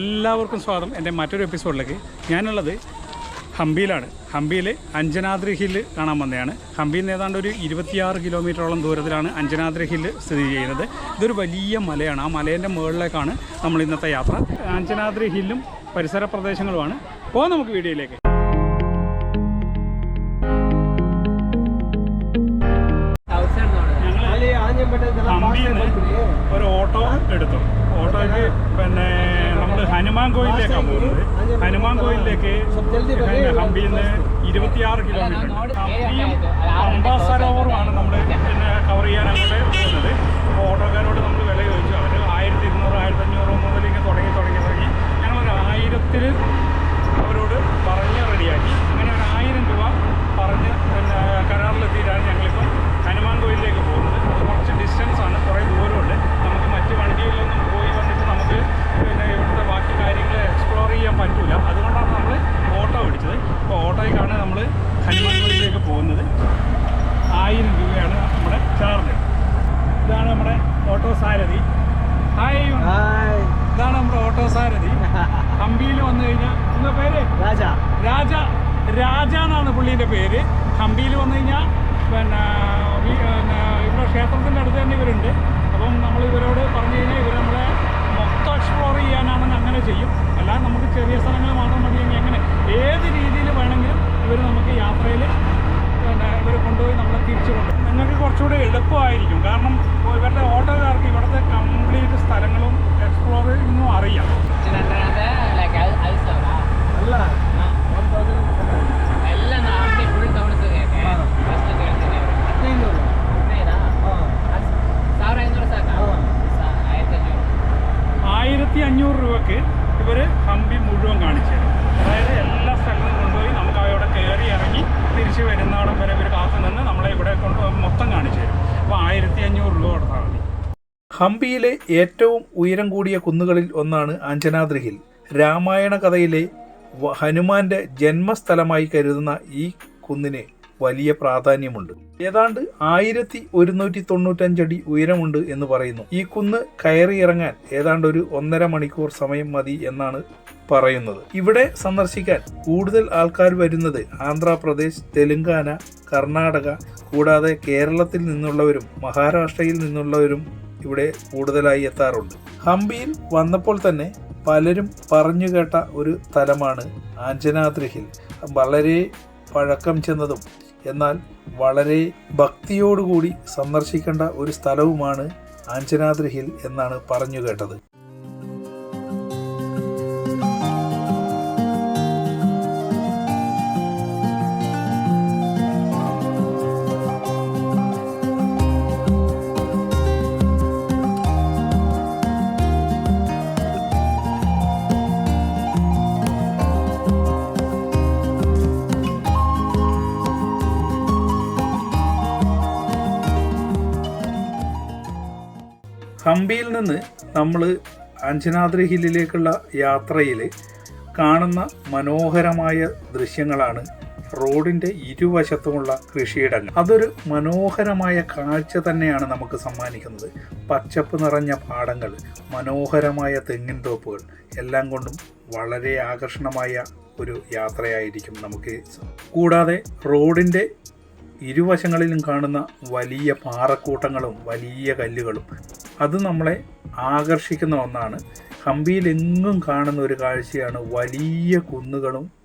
എല്ലാവർക്കും സ്വാഗതം. എന്റെ മറ്റൊരു എപ്പിസോഡിലേക്ക്. ഞാനുള്ളത് ഹംപിയിലാണ്. ഹംപിയിൽ അഞ്ജനാദ്രി ഹില്ല് കാണാൻ വന്നതാണ്. ഹംപിയിൽ നിന്ന് ഏതാണ്ട് ഒരു ഇരുപത്തിയാറ് കിലോമീറ്ററോളം ദൂരത്തിലാണ് അഞ്ജനാദ്രി ഹില്ല് സ്ഥിതി ചെയ്യുന്നത്. ഇതൊരു വലിയ മലയാണ്. ആ മലേന്റെ മുകളിലേക്കാണ് നമ്മൾ ഇന്നത്തെ യാത്ര. അഞ്ജനാദ്രി ഹില്ലും പരിസര പ്രദേശങ്ങളുമാണ്. പോകാം നമുക്ക് വീഡിയോയിലേക്ക്. ഞങ്ങൾ ഹംപിയിൽ നിന്ന് ഒരു ഓട്ടോ എടുത്തു. ഓട്ടോയ്ക്ക് പിന്നെ നമ്മൾ ഹനുമാൻ കോയിലിലേക്കാണ് പോകുന്നത്. ഹനുമാൻ കോയിലിലേക്ക് ഹംപിയിൽ നിന്ന് ഇരുപത്തിയാറ് കിലോമീറ്റർ ഹംപിയും പമ്പാ സരോവറുമാണ് നമ്മൾ പിന്നെ കവർ ചെയ്യാനായിട്ട് പോകുന്നത്. അപ്പോൾ ഓട്ടോക്കാരോട് നമ്മൾ വില ചോദിച്ചു. അവർ ആയിരത്തി ഇരുന്നൂറ് ആയിരത്തി അഞ്ഞൂറ് മുതൽ ഇങ്ങനെ തുടങ്ങി തുടങ്ങി തുടങ്ങി. ഞങ്ങളൊരു ആയിരത്തിൽ അവരോട് പറഞ്ഞ് റെഡിയാക്കി. അങ്ങനെ ഒരു ആയിരം രൂപ പറഞ്ഞ് പിന്നെ കരാറിലെത്തിയിട്ടാണ് ഞങ്ങളിപ്പം ഹനുമാൻ കോയിലേക്ക് പോകുന്നത്. കുറച്ച് ഡിസ്റ്റൻസ് ആണ്. കുറേ ദൂരമുണ്ട്. നമുക്ക് മറ്റ് വണ്ടികളിലൊന്നും പോയി വന്നിട്ട് നമുക്ക് പിന്നെ ഇവിടുത്തെ ബാക്കി കാര്യങ്ങൾ എക്സ്പ്ലോർ ചെയ്യാൻ പറ്റില്ല അതുകൊണ്ടാണ് നമ്മൾ ഓട്ടോ പിടിച്ചത് അപ്പോൾ ഓട്ടോയ്ക്കാണ് നമ്മൾ ഹനുമാൻ കോയിലിലേക്ക് പോകുന്നത്. ആയിരം രൂപയാണ് നമ്മുടെ ചാർജ് ഇതാണ് നമ്മുടെ ഓട്ടോ സാരഥി. ഹായ് ഇതാണ് നമ്മുടെ ഓട്ടോ സാരഥി. ഹംപിയിൽ വന്നു കഴിഞ്ഞാൽ എന്താ പേര്? രാജ. രാജ. രാജ എന്നാണ് പുള്ളീന്റെ പേര്. ഹംപിയിൽ വന്നു കഴിഞ്ഞാൽ പിന്നെ ഇവിടെ ക്ഷേത്രത്തിന്റെ അടുത്ത് തന്നെ ഇവരുണ്ട്. അപ്പം നമ്മൾ ഇവരോട് പറഞ്ഞു കഴിഞ്ഞാൽ ഇവർ നമ്മളെ മൊത്തം എക്സ്പ്ലോർ ചെയ്യാനാണെന്ന് അങ്ങനെ ചെയ്യും. അല്ലാതെ നമുക്ക് ചെറിയ സ്ഥലങ്ങൾ മാത്രം മതിയെങ്കിൽ എങ്ങനെ? ഏത് രീതിയിൽ വേണമെങ്കിലും ഇവർ നമുക്ക് യാത്രയിൽ ഇവർ കൊണ്ടുപോയി നമ്മളെ തിരിച്ചു കൊണ്ടുപോകും നിങ്ങൾക്ക് കുറച്ചുകൂടി എളുപ്പമായിരിക്കും. കാരണം ഇവരുടെ ഓട്ടോകാർക്ക് ഇവിടുത്തെ കംപ്ലീറ്റ് സ്ഥലങ്ങളും എക്സ്പ്ലോറിങ്ങും അറിയാം. അല്ല. ആയിരത്തി അഞ്ഞൂറ് രൂപക്ക് ഇവർ ഹംപി മുഴുവൻ കാണിച്ചു തരും. അതായത് എല്ലാ സ്ഥലത്തും കൊണ്ടുപോയി നമുക്ക് അവിടെ കയറി ഇറങ്ങി തിരിച്ച് വരുന്നവിടം വരെ ഒരു കാത്തു നിന്ന് നമ്മളെ ഇവിടെ കൊണ്ട് മൊത്തം കാണിച്ചു തരും. അപ്പോൾ ആയിരത്തി അഞ്ഞൂറ് രൂപ കൊടുത്താൽ മതി. ഹംപിയിലെ ഏറ്റവും ഉയരം കൂടിയ കുന്നുകളിൽ ഒന്നാണ് ആഞ്ജനാദ്രി ഹിൽ. രാമായണ കഥയിലെ ഹനുമാന്റെ ജന്മസ്ഥലമായി കരുതുന്ന ഈ കുന്നിന് വലിയ പ്രാധാന്യമുണ്ട്. ഏതാണ്ട് ആയിരത്തി ഒരുന്നൂറ്റി തൊണ്ണൂറ്റഞ്ചടി ഉയരമുണ്ട് എന്ന് പറയുന്നു. ഈ കുന്ന് കയറി ഇറങ്ങാൻ ഏതാണ്ട് ഒരു ഒന്നര മണിക്കൂർ സമയം മതി എന്നാണ് പറയുന്നത്. ഇവിടെ സന്ദർശിക്കാൻ കൂടുതൽ ആൾക്കാർ വരുന്നത് ആന്ധ്രാപ്രദേശ് തെലുങ്കാന കർണാടക കൂടാതെ കേരളത്തിൽ നിന്നുള്ളവരും മഹാരാഷ്ട്രയിൽ നിന്നുള്ളവരും ഇവിടെ കൂടുതലായി എത്താറുണ്ട്. ഹംപിയിൽ വന്നപ്പോൾ തന്നെ പലരും പറഞ്ഞു കേട്ട ഒരു സ്ഥലമാണ് ആഞ്ജനാദ്രിഹിൽ വളരെ പഴക്കം ചെന്നതും എന്നാൽ വളരെ ഭക്തിയോടുകൂടി സന്ദർശിക്കേണ്ട ഒരു സ്ഥലവുമാണ് ആഞ്ചനാദ്രി ഹിൽ എന്നാണ് പറഞ്ഞു കേട്ടത്. നിന്ന് നമ്മൾ അഞ്ജനാദ്രി ഹില്ലിലേക്കുള്ള യാത്രയിൽ കാണുന്ന മനോഹരമായ ദൃശ്യങ്ങളാണ് റോഡിന്റെ ഇരുവശത്തുമുള്ള കൃഷിയിടങ്ങൾ. അതൊരു മനോഹരമായ കാഴ്ച തന്നെയാണ് നമുക്ക് സമ്മാനിക്കുന്നത്. പച്ചപ്പ് നിറഞ്ഞ പാടങ്ങൾ മനോഹരമായ തെങ്ങിൻ തോപ്പുകൾ എല്ലാം കൊണ്ടും വളരെ ആകർഷണമായ ഒരു യാത്രയായിരിക്കും നമുക്ക്. കൂടാതെ റോഡിന്റെ ഇരുവശങ്ങളിലും കാണുന്ന വലിയ പാറക്കൂട്ടങ്ങളും വലിയ കല്ലുകളും. അത് നമ്മളെ ആകർഷിക്കുന്ന ഒന്നാണ്. ഹംപിയിലെങ്ങും കാണുന്ന ഒരു കാഴ്ചയാണ് വലിയ കുന്നുകളും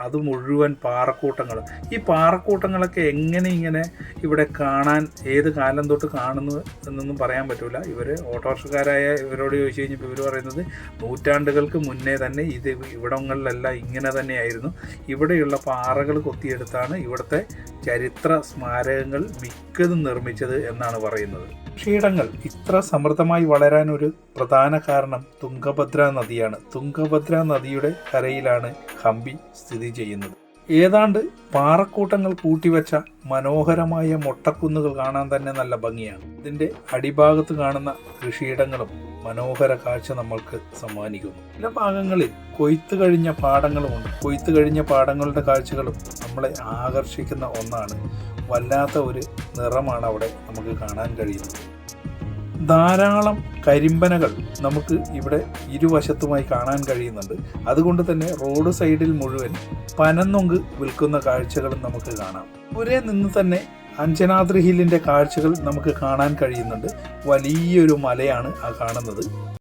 അത് മുഴുവൻ പാറക്കൂട്ടങ്ങൾ ഈ പാറക്കൂട്ടങ്ങളൊക്കെ എങ്ങനെ ഇങ്ങനെ ഇവിടെ കാണാൻ ഏത് കാലം തൊട്ട് കാണുന്നു എന്നൊന്നും പറയാൻ പറ്റില്ല ഇവർ ഓട്ടോറിക്ഷക്കാരായ ഇവരോട് ചോദിച്ചു കഴിഞ്ഞപ്പോൾ ഇവർ പറയുന്നത് നൂറ്റാണ്ടുകൾക്ക് മുന്നേ തന്നെ ഇത് ഇവിടങ്ങളിലെല്ലാം ഇങ്ങനെ തന്നെയായിരുന്നു. ഇവിടെയുള്ള പാറകൾ കൊത്തിയെടുത്താണ് ഇവിടുത്തെ ചരിത്ര സ്മാരകങ്ങൾ മിക്കതും നിർമ്മിച്ചത് എന്നാണ് പറയുന്നത്. കൃഷിയിടങ്ങൾ ഇത്ര സമൃദ്ധമായി വളരാൻ ഒരു പ്രധാന കാരണം തുംഗഭദ്ര നദിയാണ്. തുംഗഭദ്ര നദിയുടെ കരയിലാണ് ഹംപി സ്ഥിതി ചെയ്യുന്നത്. ഏതാണ്ട് പാറക്കൂട്ടങ്ങൾ കൂട്ടിവെച്ച മനോഹരമായ മൊട്ടക്കുന്നുകൾ കാണാൻ തന്നെ നല്ല ഭംഗിയാണ്. ഇതിന്റെ അടിഭാഗത്ത് കാണുന്ന കൃഷിയിടങ്ങളും മനോഹര കാഴ്ച നമ്മൾക്ക് സമ്മാനിക്കുന്നു. ചില ഭാഗങ്ങളിൽ കൊയ്ത്ത് കഴിഞ്ഞ പാടങ്ങളുമുണ്ട്. കൊയ്ത്ത് കഴിഞ്ഞ പാടങ്ങളുടെ കാഴ്ചകളും നമ്മളെ ആകർഷിക്കുന്ന ഒന്നാണ്. വല്ലാത്ത ഒരു നിറമാണ് അവിടെ നമുക്ക് കാണാൻ കഴിയുന്നത്. ധാരാളം കരിമ്പനകൾ നമുക്ക് ഇവിടെ ഇരുവശത്തുമായി കാണാൻ കഴിയുന്നുണ്ട്. അതുകൊണ്ട് തന്നെ റോഡ് സൈഡിൽ മുഴുവൻ പനന്നൊങ്ക് വിൽക്കുന്ന കാഴ്ചകളും നമുക്ക് കാണാം. ഒരേ നിന്ന് തന്നെ അഞ്ചനാദ്രി ഹില്ലിന്റെ കാഴ്ചകൾ നമുക്ക് കാണാൻ കഴിയുന്നുണ്ട്. വലിയൊരു മലയാണ് ആ കാണുന്നത്.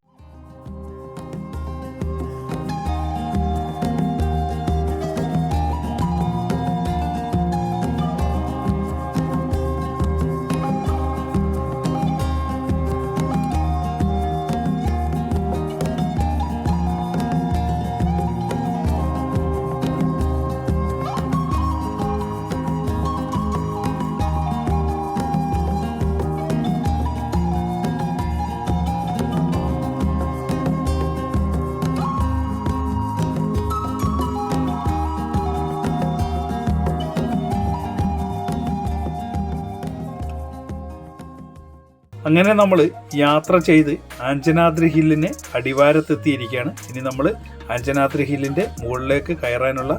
അങ്ങനെ നമ്മൾ യാത്ര ചെയ്ത് ആഞ്ചനാദ്രി ഹില്ലിന് അടിവാരത്തെത്തിയിരിക്കുകയാണ്. ഇനി നമ്മൾ ആഞ്ചനാദ്രി ഹില്ലിന്റെ മുകളിലേക്ക് കയറാനുള്ള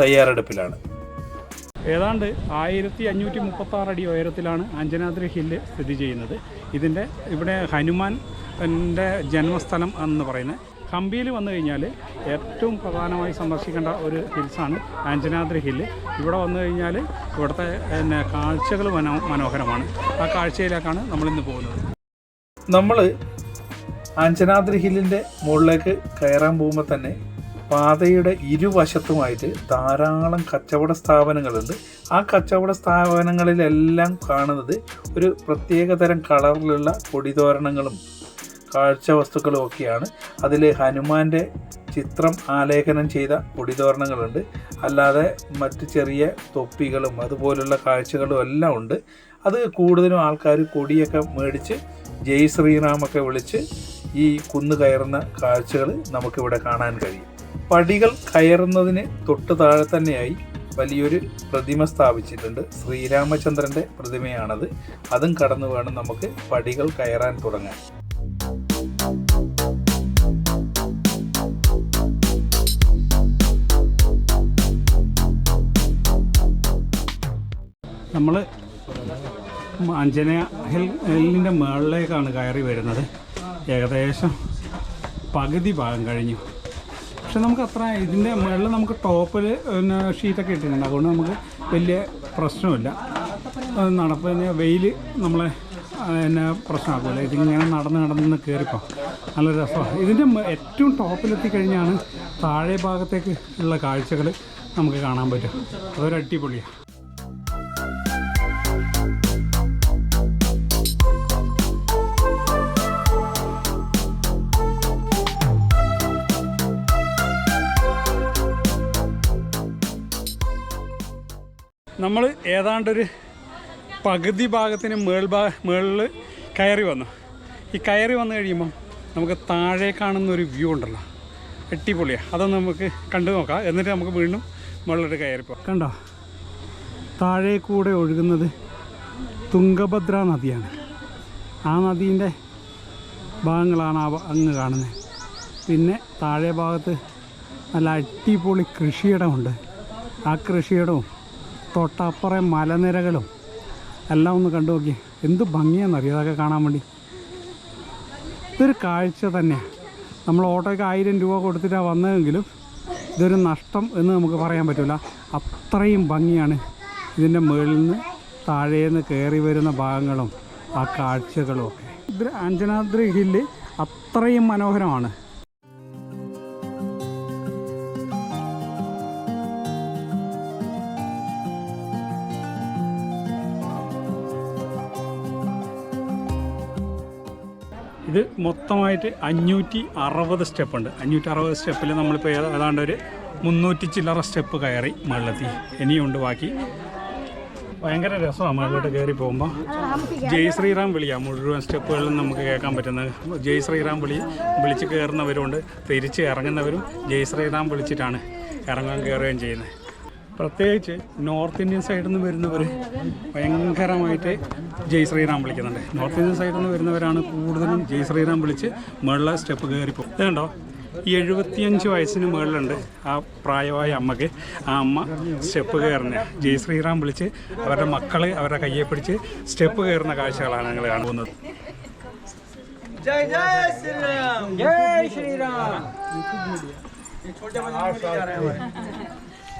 തയ്യാറെടുപ്പിലാണ്. ഏതാണ്ട് ആയിരത്തി അഞ്ഞൂറ്റി മുപ്പത്തി ആറ് അടി ഉയരത്തിലാണ് അഞ്ജനാദ്രി ഹില്ല് സ്ഥിതി ചെയ്യുന്നത്. ഇതിന്റെ ഇവിടെ ഹനുമാൻ എന്റെ ജന്മസ്ഥലം എന്ന് പറയുന്നത് ഹംപിയിൽ വന്നു കഴിഞ്ഞാൽ ഏറ്റവും പ്രധാനമായി സന്ദർശിക്കേണ്ട ഒരു ഹിൽസാണ് ആഞ്ചനാദ്രി ഹില്ല് ഇവിടെ വന്നു കഴിഞ്ഞാൽ ഇവിടുത്തെ പിന്നെ കാഴ്ചകൾ മനോ മനോഹരമാണ്. ആ കാഴ്ചയിലേക്കാണ് നമ്മളിന്ന് പോകുന്നത്. നമ്മൾ ആഞ്ചനാദ്രി ഹില്ലിന്റെ മുകളിലേക്ക് കയറാൻ പോകുമ്പോൾ തന്നെ പാതയുടെ ഇരുവശത്തുമായിട്ട് ധാരാളം കച്ചവട സ്ഥാപനങ്ങളുണ്ട്. ആ കച്ചവട സ്ഥാപനങ്ങളിലെല്ലാം കാണുന്നത് ഒരു പ്രത്യേകതരം കളറിലുള്ള കൊടിതോരണങ്ങളും കാഴ്ച വസ്തുക്കളും ഒക്കെയാണ് അതിൽ ഹനുമാന്റെ ചിത്രം ആലേഖനം ചെയ്ത കൊടിതോരണങ്ങളുണ്ട് അല്ലാതെ മറ്റ് ചെറിയ തൊപ്പികളും അതുപോലുള്ള കാഴ്ചകളും എല്ലാം ഉണ്ട്. അത് കൂടുതലും ആൾക്കാർ കൊടിയൊക്കെ മേടിച്ച് ജയ് ശ്രീറാമൊക്കെ വിളിച്ച് ഈ കുന്നു കയറുന്ന കാഴ്ചകൾ നമുക്കിവിടെ കാണാൻ കഴിയും. പടികൾ കയറുന്നതിന് തൊട്ട് താഴെ തന്നെയായി വലിയൊരു പ്രതിമ സ്ഥാപിച്ചിട്ടുണ്ട്. ശ്രീരാമചന്ദ്രന്റെ പ്രതിമയാണത്. അതും കടന്നു വേണം നമുക്ക് പടികൾ കയറാൻ തുടങ്ങാൻ. നമ്മൾ അഞ്ജനയ ഹിൽ ഹില്ലിന്റെ മുകളിലേക്കാണ് കയറി വരുന്നത്. ഏകദേശം പകുതി ഭാഗം കഴിഞ്ഞു. പക്ഷെ നമുക്ക് അത്ര ഇതിന്റെ മുകളിൽ നമുക്ക് ടോപ്പിൽ പിന്നെ ഷീറ്റൊക്കെ ഇട്ടിട്ടുണ്ട്. അതുകൊണ്ട് നമുക്ക് വലിയ പ്രശ്നമില്ല. നടപ്പിന് വെയിൽ നമ്മളെ എന്നെ പ്രശ്നമാക്കില്ല ഇതിങ്ങനെ നടന്ന് നടന്ന് കയറിപ്പോൾ നല്ല രസമാണ് ഇതിന്റെ ഏറ്റവും ടോപ്പിലെത്തി കഴിഞ്ഞാണ് താഴെ ഭാഗത്തേക്ക് ഉള്ള കാഴ്ചകൾ നമുക്ക് കാണാൻ പറ്റും. അതൊരു അടിപൊളിയാണ് നമ്മൾ ഏതാണ്ടൊരു പകുതി ഭാഗത്തിന് മേൾഭാ മേളിൽ കയറി വന്നു. ഈ കയറി വന്നു കഴിയുമ്പം നമുക്ക് താഴെ കാണുന്ന ഒരു വ്യൂ ഉണ്ടല്ലോ. അടിപൊളിയാണ് അതൊന്ന് നമുക്ക് കണ്ടു നോക്കാം. എന്നിട്ട് നമുക്ക് വീണ്ടും മുകളിലോട്ട് കയറി പോകാം. കണ്ടോ? താഴെ കൂടെ ഒഴുകുന്നത് തുങ്കഭദ്ര നദിയാണ്. ആ നദീന്റെ ഭാഗങ്ങളാണ് ആ അങ്ങ് കാണുന്നത് പിന്നെ താഴെ ഭാഗത്ത് നല്ല അടിപൊളി കൃഷിയിടമുണ്ട്. ആ കൃഷിയിടവും തൊട്ടപ്പുറം മലനിരകളും എല്ലാം ഒന്ന് കണ്ടു നോക്കി. എന്ത് ഭംഗിയാണെന്നറിയോ അതൊക്കെ കാണാൻ വേണ്ടി. ഇതൊരു കാഴ്ച തന്നെയാണ് നമ്മൾ ഓട്ടോയ്ക്ക് ആയിരം രൂപ കൊടുത്തിട്ടാണ് വന്നതെങ്കിലും ഇതൊരു നഷ്ടം എന്ന് നമുക്ക് പറയാൻ പറ്റില്ല അത്രയും ഭംഗിയാണ് ഇതിന്റെ മുകളിൽ നിന്ന് താഴേന്ന് കയറി വരുന്ന ഭാഗങ്ങളും ആ കാഴ്ചകളും ഒക്കെ. ഇത് അഞ്ജനാദ്രി ഹില്ല് അത്രയും മനോഹരമാണ്. ഇത് മൊത്തമായിട്ട് അഞ്ഞൂറ്റി അറുപത് സ്റ്റെപ്പുണ്ട് അഞ്ഞൂറ്റി അറുപത് സ്റ്റെപ്പിൽ നമ്മളിപ്പോൾ ഏതാ- ഏതാണ്ട് ഒരു മുന്നൂറ്റി ചില്ലറ സ്റ്റെപ്പ് കയറി മുകളിലെത്തി ഇനിയുണ്ട് ബാക്കി. ഭയങ്കര രസമാണ് മുകളിലോട്ട് കയറി പോകുമ്പോൾ ജയ് ശ്രീറാം വിളിയാണ് മുഴുവൻ സ്റ്റെപ്പുകളിലും നമുക്ക് കേൾക്കാൻ പറ്റുന്നത്. ജയ് ശ്രീറാം വിളി വിളിച്ച് കയറുന്നവരുണ്ട്. തിരിച്ച് ഇറങ്ങുന്നവരും ജയ് ശ്രീറാം വിളിച്ചിട്ടാണ് ഇറങ്ങാൻ കയറുകയും ചെയ്യുന്നത്. പ്രത്യേകിച്ച് നോർത്ത് ഇന്ത്യൻ സൈഡിൽ നിന്ന് വരുന്നവർ ഭയങ്കരമായിട്ട് ജയ് ശ്രീറാം വിളിക്കുന്നുണ്ട്. നോർത്ത് ഇന്ത്യൻ സൈഡിൽ നിന്ന് വരുന്നവരാണ് കൂടുതലും ജയ് ശ്രീറാം വിളിച്ച് മുകളിലെ സ്റ്റെപ്പ് കയറിപ്പോകും ഇതുണ്ടോ ഈ എഴുപത്തിയഞ്ച് വയസ്സിന് മുകളിലുണ്ട് ആ പ്രായമായ അമ്മയ്ക്ക്. ആ അമ്മ സ്റ്റെപ്പ് കയറുന്ന. ജയ് ശ്രീറാം വിളിച്ച് അവരുടെ മക്കൾ അവരുടെ കയ്യെ പിടിച്ച് സ്റ്റെപ്പ് കയറുന്ന കാഴ്ചകളാണ് ഞങ്ങൾ കാണുന്നത്. ശ്രീറാം. ജയ് ശ്രീറാം.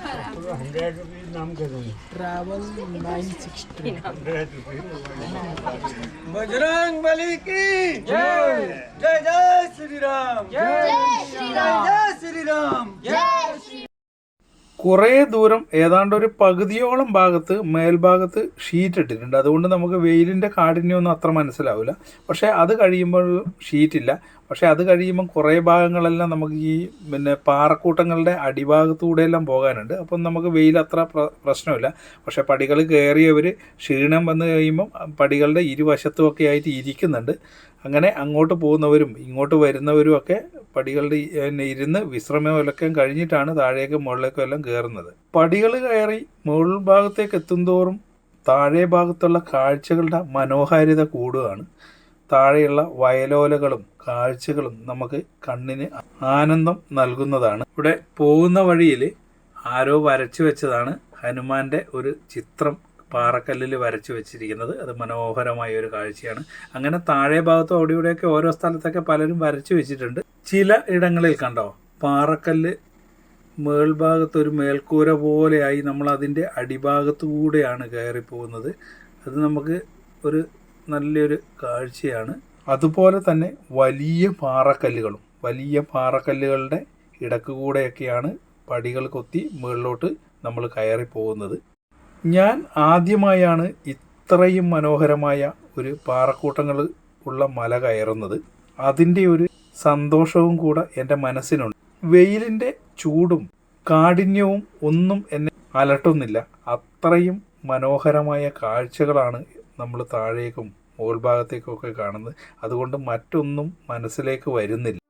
श्री राम ये छोटे बच्चे भी जा रहे हैं travel nine sixty Bajrang Bali की जय जय जय श्री राम जय श्री राम जय श्री राम जय കുറേ ദൂരം ഏതാണ്ട് ഒരു പകുതിയോളം ഭാഗത്ത് മേൽഭാഗത്ത് ഷീറ്റ് ഇട്ടിട്ടുണ്ട് അതുകൊണ്ട് നമുക്ക് വെയിലിൻ്റെ കാഠിന്യമൊന്നും അത്ര മനസ്സിലാവില്ല പക്ഷേ അത് കഴിയുമ്പോൾ ഷീറ്റില്ല പക്ഷേ അത് കഴിയുമ്പം കുറേ ഭാഗങ്ങളെല്ലാം നമുക്ക് ഈ പിന്നെ പാറക്കൂട്ടങ്ങളുടെ അടിഭാഗത്തൂടെയെല്ലാം പോകാനുണ്ട്. അപ്പം നമുക്ക് വെയിൽ അത്ര പ്രശ്നമില്ല. പക്ഷേ പടികൾ കയറിയവർ ക്ഷീണം വന്നു കഴിയുമ്പം പടികളുടെ ഇരുവശത്തുമൊക്കെ ആയിട്ട് ഇരിക്കുന്നുണ്ട്. അങ്ങനെ അങ്ങോട്ട് പോകുന്നവരും ഇങ്ങോട്ട് വരുന്നവരും ഒക്കെ പടികളുടെ ഇരുന്ന് വിശ്രമമൊക്കെ കഴിഞ്ഞിട്ടാണ് താഴേക്ക് മുകളിലേക്കും എല്ലാം കയറുന്നത്. പടികൾ കയറി മുകൾ ഭാഗത്തേക്ക് എത്തുന്തോറും താഴെ ഭാഗത്തുള്ള കാഴ്ചകളുടെ മനോഹാരിത കൂടുകയാണ്. താഴെയുള്ള വയലോലകളും കാഴ്ചകളും നമുക്ക് കണ്ണിന് ആനന്ദം നൽകുന്നതാണ്. ഇവിടെ പോകുന്ന വഴിയിൽ ആരോ വരച്ചു വെച്ചതാണ്. ഹനുമാന്റെ ഒരു ചിത്രം പാറക്കല്ലിൽ വരച്ചു വെച്ചിരിക്കുന്നത്. അത് മനോഹരമായ ഒരു കാഴ്ചയാണ്. അങ്ങനെ താഴെ ഭാഗത്തും അവിടെ ഇവിടെയൊക്കെ ഓരോ സ്ഥലത്തൊക്കെ പലരും വരച്ചു വെച്ചിട്ടുണ്ട്. ചില ഇടങ്ങളിൽ കണ്ടോ? പാറക്കല്ല് മേൽഭാഗത്ത് ഒരു മേൽക്കൂര പോലെയായി നമ്മൾ അതിന്റെ അടിഭാഗത്തുകൂടെയാണ് കയറി പോകുന്നത് അത് നമുക്ക് ഒരു നല്ലൊരു കാഴ്ചയാണ്. അതുപോലെ തന്നെ വലിയ പാറക്കല്ലുകളും വലിയ പാറക്കല്ലുകളുടെ ഇടയ്ക്ക് കൂടെയൊക്കെയാണ് പടികൾ കൊത്തി മുകളിലോട്ട് നമ്മൾ കയറി പോകുന്നത്. ഞാൻ ആദ്യമായാണ് ഇത്രയും മനോഹരമായ ഒരു പാറക്കൂട്ടങ്ങൾ ഉള്ള മല കയറുന്നത്. അതിന്റെ ഒരു സന്തോഷവും കൂടെ എന്റെ മനസ്സിനുണ്ട്. വെയിലിന്റെ ചൂടും കാഠിന്യവും ഒന്നും എന്നെ അലട്ടുന്നില്ല. അത്രയും മനോഹരമായ കാഴ്ചകളാണ് നമ്മൾ താഴേക്കും മുകൾ ഭാഗത്തേക്കൊക്കെ കാണുന്നത്. അതുകൊണ്ട് മറ്റൊന്നും മനസ്സിലേക്ക് വരുന്നില്ല.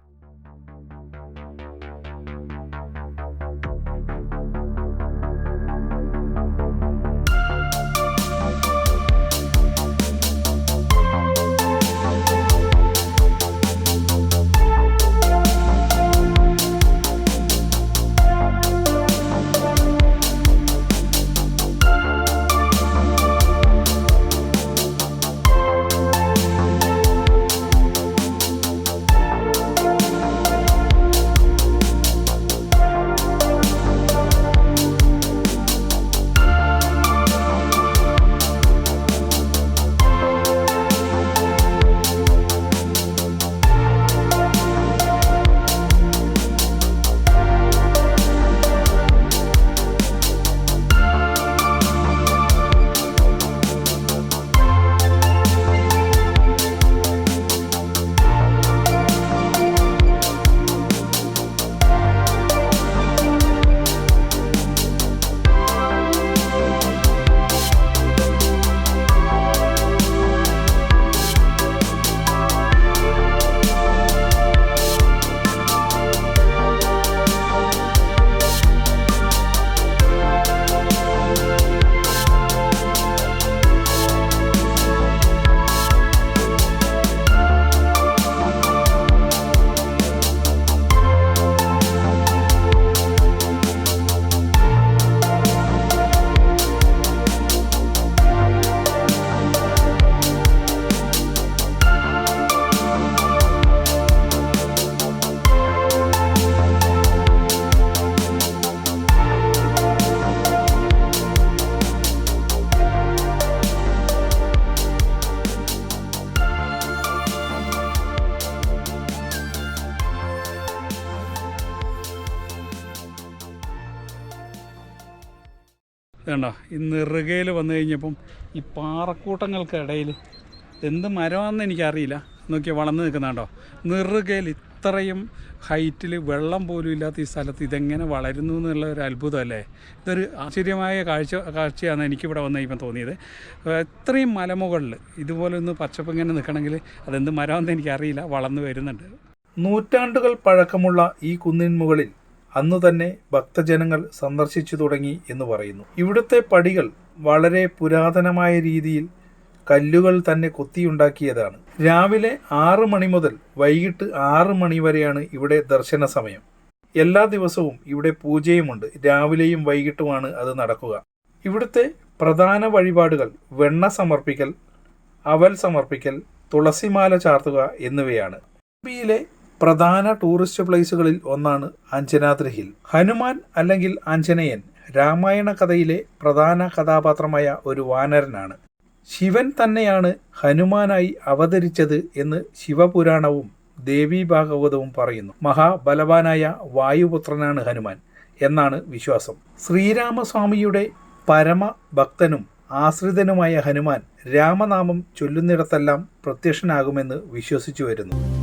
കണ്ടോ? ഈ നെറുകയിൽ വന്നു കഴിഞ്ഞപ്പം ഈ പാറക്കൂട്ടങ്ങൾക്കിടയിൽ എന്ത് മരമാണെന്ന് എനിക്കറിയില്ല. നോക്കി വളർന്നു നിൽക്കുന്നുണ്ടോ നെറുകയിൽ ഇത്രയും ഹൈറ്റിൽ വെള്ളം പോലും ഇല്ലാത്ത ഈ സ്ഥലത്ത് ഇതെങ്ങനെ വളരുന്നു എന്നുള്ള ഒരു അത്ഭുതമല്ലേ? ഇതൊരു ആശ്ചര്യമായ കാഴ്ച കാഴ്ചയാണ് എനിക്കിവിടെ വന്ന് ഇപ്പം തോന്നിയത്. ഇത്രയും മലമുകളിൽ ഇതുപോലെ ഒന്ന് പച്ചപ്പ് ഇങ്ങനെ നിൽക്കണമെങ്കിൽ അതെന്ത് മരമാണെന്ന് എനിക്കറിയില്ല. വളർന്നു വരുന്നുണ്ട്. നൂറ്റാണ്ടുകൾ പഴക്കമുള്ള ഈ കുന്നിൻ മുകളിൽ അന്നു തന്നെ ഭക്തജനങ്ങൾ സന്ദർശിച്ചു തുടങ്ങി എന്ന് പറയുന്നു. ഇവിടുത്തെ പടികൾ വളരെ പുരാതനമായ രീതിയിൽ കല്ലുകൾ തന്നെ കൊത്തിയുണ്ടാക്കിയതാണ്. രാവിലെ ആറ് മണി മുതൽ വൈകിട്ട് ആറ് മണി വരെയാണ് ഇവിടെ ദർശന സമയം. എല്ലാ ദിവസവും ഇവിടെ പൂജയുമുണ്ട്. രാവിലെയും വൈകിട്ടുമാണ് അത് നടക്കുക. ഇവിടുത്തെ പ്രധാന വഴിപാടുകൾ വെണ്ണ സമർപ്പിക്കൽ അവൽ സമർപ്പിക്കൽ തുളസിമാല ചാർത്തുക എന്നിവയാണ്. ഹംപിയിലെ പ്രധാന ടൂറിസ്റ്റ് പ്ലേസുകളിൽ ഒന്നാണ് അഞ്ജനാദ്രി ഹിൽ ഹനുമാൻ അല്ലെങ്കിൽ ആഞ്ജനേയൻ രാമായണ കഥയിലെ പ്രധാന കഥാപാത്രമായ ഒരു വാനരനാണ്. ശിവൻ തന്നെയാണ് ഹനുമാനായി അവതരിച്ചത് എന്ന് ശിവപുരാണവും ദേവി ഭാഗവതവും പറയുന്നു. മഹാബലവാനായ വായുപുത്രനാണ് ഹനുമാൻ എന്നാണ് വിശ്വാസം. ശ്രീരാമസ്വാമിയുടെ പരമഭക്തനും ആശ്രിതനുമായ ഹനുമാൻ രാമനാമം ചൊല്ലുന്നിടത്തെല്ലാം പ്രത്യക്ഷനാകുമെന്ന് വിശ്വസിച്ചു വരുന്നു.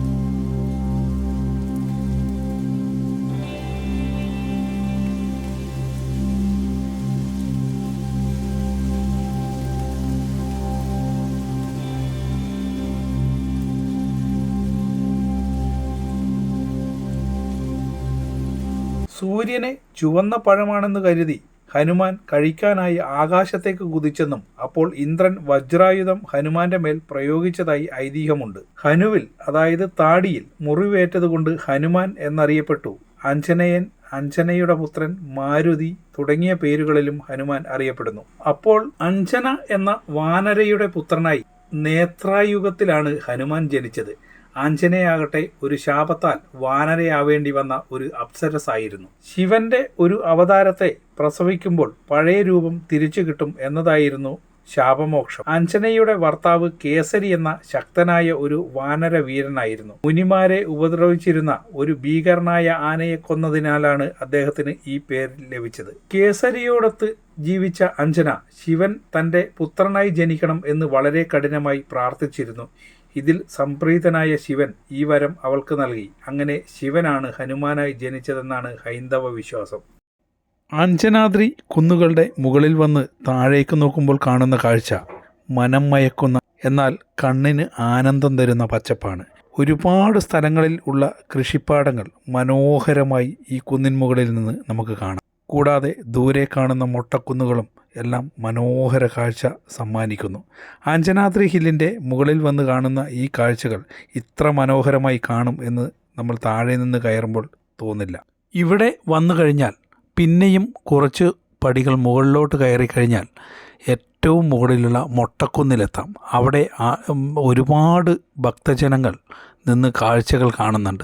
സൂര്യനെ ചുവന്ന പഴമാണെന്ന് കരുതി ഹനുമാൻ കഴിക്കാനായി ആകാശത്തേക്ക് കുതിച്ചെന്നും അപ്പോൾ ഇന്ദ്രൻ വജ്രായുധം ഹനുമാന്റെ മേൽ പ്രയോഗിച്ചതായി ഐതിഹ്യമുണ്ട്. ഹനുവിൽ അതായത് താടിയിൽ മുറിവേറ്റതുകൊണ്ട് ഹനുമാൻ എന്നറിയപ്പെട്ടു. അഞ്ജനയൻ അഞ്ജനയുടെ പുത്രൻ മാരുതി തുടങ്ങിയ പേരുകളിലും ഹനുമാൻ അറിയപ്പെടുന്നു. അപ്പോൾ അഞ്ജന എന്ന വാനരയുടെ പുത്രനായി നേത്രായുഗത്തിലാണ് ഹനുമാൻ ജനിച്ചത്. ആഞ്ജനേയാകട്ടെ ഒരു ശാപത്താൽ വാനരയാവേണ്ടി വന്ന ഒരു അപ്സരസായിരുന്നു. ശിവന്റെ ഒരു അവതാരത്തെ പ്രസവിക്കുമ്പോൾ പഴയ രൂപം തിരിച്ചു കിട്ടും എന്നതായിരുന്നു ശാപമോക്ഷം. അഞ്ജനയുടെ ഭർത്താവ് കേസരി എന്ന ശക്തനായ ഒരു വാനര വീരനായിരുന്നു. മുനിമാരെ ഉപദ്രവിച്ചിരുന്ന ഒരു ഭീകരനായ ആനയെ കൊന്നതിനാലാണ് അദ്ദേഹത്തിന് ഈ പേര് ലഭിച്ചത്. കേസരിയോടൊത്ത് ജീവിച്ച അഞ്ജന ശിവൻ തന്റെ പുത്രനായി ജനിക്കണം എന്ന് വളരെ കഠിനമായി പ്രാർത്ഥിച്ചിരുന്നു. ഇതിൽ സംപ്രീതനായ ശിവൻ ഈ വരം അവൾക്ക് നൽകി. അങ്ങനെ ശിവനാണ് ഹനുമാനായി ജനിച്ചതെന്നാണ് ഹൈന്ദവ വിശ്വാസം. അഞ്ജനാദ്രി കുന്നുകളുടെ മുകളിൽ വന്ന് താഴേക്ക് നോക്കുമ്പോൾ കാണുന്ന കാഴ്ച മനം മയക്കുന്ന എന്നാൽ കണ്ണിന് ആനന്ദം തരുന്ന പച്ചപ്പാണ്. ഒരുപാട് സ്ഥലങ്ങളിൽ ഉള്ള കൃഷിപ്പാടങ്ങൾ മനോഹരമായി ഈ കുന്നിൻ മുകളിൽ നിന്ന് നമുക്ക് കാണാം. കൂടാതെ ദൂരെ കാണുന്ന മൊട്ടക്കുന്നുകളും എല്ലാം മനോഹര കാഴ്ച സമ്മാനിക്കുന്നു. ആഞ്ജനാദ്രി ഹില്ലിന്റെ മുകളിൽ വന്ന് കാണുന്ന ഈ കാഴ്ചകൾ ഇത്ര മനോഹരമായി കാണും എന്ന് നമ്മൾ താഴെ നിന്ന് കയറുമ്പോൾ തോന്നില്ല. ഇവിടെ വന്നു കഴിഞ്ഞാൽ പിന്നെയും കുറച്ച് പടികൾ മുകളിലോട്ട് കയറി കഴിഞ്ഞാൽ ഏറ്റവും മുകളിലുള്ള മൊട്ടക്കുന്നിലെത്താം. അവിടെ ഒരുപാട് ഭക്തജനങ്ങൾ നിന്ന് കാഴ്ചകൾ കാണുന്നുണ്ട്.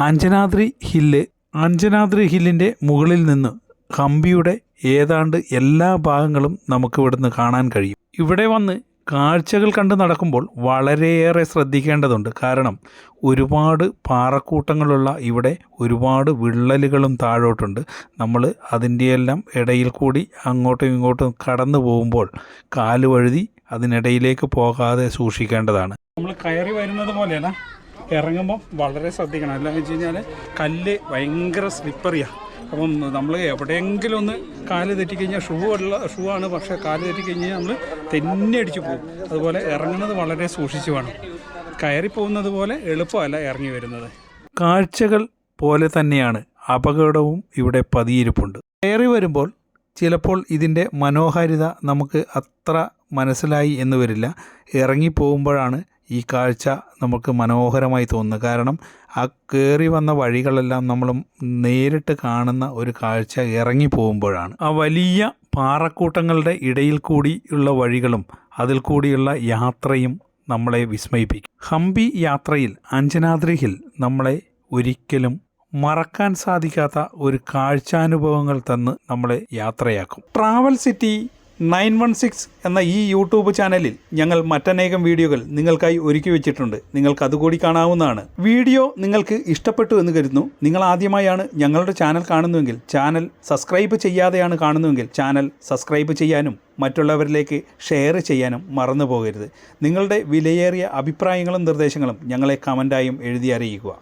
ആഞ്ജനാദ്രി ഹില്ല് ആഞ്ജനാദ്രി ഹില്ലിന്റെ മുകളിൽ നിന്ന് ഹംപിയുടെ ഏതാണ്ട് എല്ലാ ഭാഗങ്ങളും നമുക്ക് ഇവിടുന്ന് കാണാൻ കഴിയും. ഇവിടെ വന്ന് കാഴ്ചകൾ കണ്ട് നടക്കുമ്പോൾ വളരെയേറെ ശ്രദ്ധിക്കേണ്ടതുണ്ട്. കാരണം ഒരുപാട് പാറക്കൂട്ടങ്ങളുള്ള ഇവിടെ ഒരുപാട് വിള്ളലുകളും താഴോട്ടുണ്ട്. നമ്മൾ അതിന്റെയെല്ലാം ഇടയിൽ കൂടി അങ്ങോട്ടും ഇങ്ങോട്ടും കടന്നു പോകുമ്പോൾ കാൽ വഴുതി അതിനിടയിലേക്ക് പോകാതെ സൂക്ഷിക്കേണ്ടതാണ്. നമ്മൾ കയറി വരുന്നത് പോലെയല്ല. ഇറങ്ങുമ്പോൾ വളരെ ശ്രദ്ധിക്കണം. അല്ലാന്ന് വെച്ച് കഴിഞ്ഞാൽ കല്ല് ഭയങ്കര സ്ലിപ്പറിയാണ് അപ്പം നമ്മൾ എവിടെയെങ്കിലും ഒന്ന് കാൽ തെറ്റിക്കഴിഞ്ഞാൽ ഷൂ ഉള്ള ഷൂ ആണ്. പക്ഷേ കാൽ തെറ്റിക്കഴിഞ്ഞാൽ നമ്മൾ തെന്നി അടിച്ചു പോകും. അതുപോലെ ഇറങ്ങുന്നത് വളരെ സൂക്ഷിച്ചു വേണം. കയറി പോകുന്നത് പോലെ എളുപ്പമല്ല ഇറങ്ങി വരുന്നത്. കാഴ്ചകൾ പോലെ തന്നെയാണ് അപകടവും ഇവിടെ പതിയിരിപ്പുണ്ട്. കയറി വരുമ്പോൾ ചിലപ്പോൾ ഇതിന്റെ മനോഹാരിത നമുക്ക് അത്ര മനസ്സിലായി എന്ന് വരില്ല. ഇറങ്ങിപ്പോകുമ്പോഴാണ് ഈ കാഴ്ച നമുക്ക് മനോഹരമായി തോന്നുന്നത്. കാരണം ആ കയറി വന്ന വഴികളെല്ലാം നമ്മൾ നേരിട്ട് കാണുന്ന ഒരു കാഴ്ച ഇറങ്ങി പോകുമ്പോഴാണ്. ആ വലിയ പാറക്കൂട്ടങ്ങളുടെ ഇടയിൽ കൂടിയുള്ള വഴികളും അതിൽ കൂടിയുള്ള യാത്രയും നമ്മളെ വിസ്മയിപ്പിക്കും. ഹംപി യാത്രയിൽ അഞ്ജനാദ്രി ഹിൽ നമ്മളെ ഒരിക്കലും മറക്കാൻ സാധിക്കാത്ത ഒരു കാഴ്ചാനുഭവങ്ങൾ തന്ന് നമ്മളെ യാത്രയാക്കും. Travel city nine one six എന്ന ഈ യൂട്യൂബ് ചാനലിൽ ഞങ്ങൾ മറ്റനേകം വീഡിയോകൾ നിങ്ങൾക്കായി ഒരുക്കി വെച്ചിട്ടുണ്ട്. നിങ്ങൾക്ക് അതുകൂടി കാണാവുന്നതാണ്. വീഡിയോ നിങ്ങൾക്ക് ഇഷ്ടപ്പെട്ടു എന്ന് കരുതുന്നു. നിങ്ങൾ ആദ്യമായാണ് ഞങ്ങളുടെ ചാനൽ കാണുന്നുവെങ്കിൽ ചാനൽ സബ്സ്ക്രൈബ് ചെയ്യാതെയാണ് കാണുന്നുവെങ്കിൽ ചാനൽ സബ്സ്ക്രൈബ് ചെയ്യാനും മറ്റുള്ളവരിലേക്ക് ഷെയർ ചെയ്യാനും മറന്നു പോകരുത് നിങ്ങളുടെ വിലയേറിയ അഭിപ്രായങ്ങളും നിർദ്ദേശങ്ങളും ഞങ്ങളെ കമന്റായും എഴുതി അറിയിക്കുക.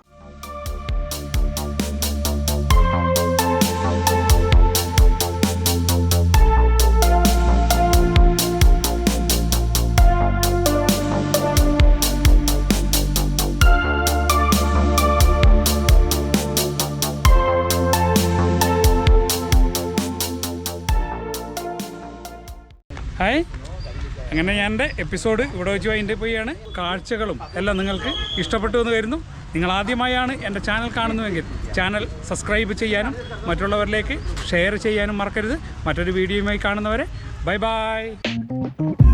അങ്ങനെ ഞാൻ എന്റെ എപ്പിസോഡ് ഇവിടെ വെച്ച് അതിന്റെ പോയാണ് കാഴ്ചകളും എല്ലാം നിങ്ങൾക്ക് ഇഷ്ടപ്പെട്ടു എന്ന് കരുതുന്നു. നിങ്ങൾ ആദ്യമായാണ് എന്റെ ചാനൽ കാണുന്നുവെങ്കിൽ ചാനൽ സബ്സ്ക്രൈബ് ചെയ്യാനും മറ്റുള്ളവരിലേക്ക് ഷെയർ ചെയ്യാനും മറക്കരുത്. മറ്റൊരു വീഡിയോയുമായി കാണുന്നവരെ ബൈ ബൈ.